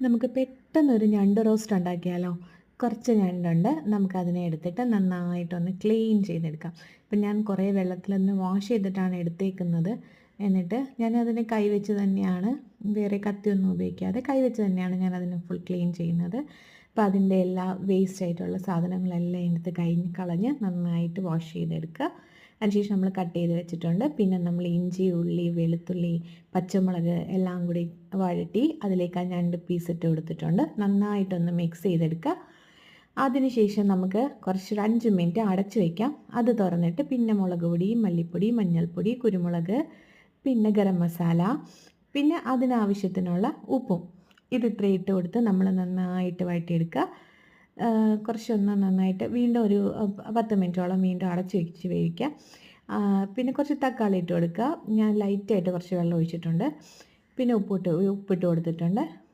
നമുക്ക് പെട്ടെന്നൊരു ഞണ്ട് റോസ്റ്റ് ഉണ്ടാക്കിയാലോ? കുറച്ച് ഞണ്ടുണ്ട്. നമുക്കതിനെ എടുത്തിട്ട് നന്നായിട്ടൊന്ന് ക്ലീൻ ചെയ്തെടുക്കാം. ഇപ്പം ഞാൻ കുറേ വെള്ളത്തിലൊന്ന് വാഷ് ചെയ്തിട്ടാണ് എടുത്തേക്കുന്നത്. എന്നിട്ട് ഞാൻ അതിനെ കൈവച്ച് തന്നെയാണ് വേറെ കത്തിയൊന്നും ഉപയോഗിക്കാതെ കൈവച്ച് തന്നെയാണ് ഞാൻ അതിനെ ഫുൾ ക്ലീൻ ചെയ്യുന്നത്. അപ്പോൾ അതിന്റെ എല്ലാ വേസ്റ്റ് ആയിട്ടുള്ള സാധനങ്ങളെല്ലാം എടുത്ത് കഴിഞ്ഞ് കളഞ്ഞ് നന്നായിട്ട് വാഷ് ചെയ്തെടുക്കുക. അതിനുശേഷം നമ്മൾ കട്ട് ചെയ്ത് വെച്ചിട്ടുണ്ട്. പിന്നെ നമ്മൾ ഇഞ്ചി ഉള്ളി വെളുത്തുള്ളി പച്ചമുളക് എല്ലാം കൂടി വഴറ്റി അതിലേക്ക് ആ രണ്ട് പീസ് ഇട്ട് കൊടുത്തിട്ടുണ്ട്. നന്നായിട്ടൊന്ന് മിക്സ് ചെയ്തെടുക്കുക. അതിനുശേഷം നമുക്ക് കുറച്ചൊരു അഞ്ച് മിനിറ്റ് അടച്ചു വയ്ക്കാം അത് തുറന്നിട്ട് പിന്നെ മുളക് പൊടി മല്ലിപ്പൊടി മഞ്ഞൾപ്പൊടി കുരുമുളക് പിന്നെ ഗരം മസാല പിന്നെ അതിനാവശ്യത്തിനുള്ള ഉപ്പും. ഇത് ഇത്രയും ഇട്ട് കൊടുത്ത് നമ്മൾ നന്നായിട്ട് വഴറ്റിയെടുക്കുക. കുറച്ചൊന്ന് നന്നായിട്ട് വീണ്ടും ഒരു പത്ത് മിനിറ്റോളം വീണ്ടും അടച്ച് വെച്ച് വേവിക്കുക പിന്നെ കുറച്ച് തക്കാളി ഇട്ട് കൊടുക്കുക. ഞാൻ ലൈറ്റായിട്ട് കുറച്ച് വെള്ളം ഒഴിച്ചിട്ടുണ്ട്. പിന്നെ ഉപ്പിട്ട് ഉപ്പിട്ട് കൊടുത്തിട്ടുണ്ട്.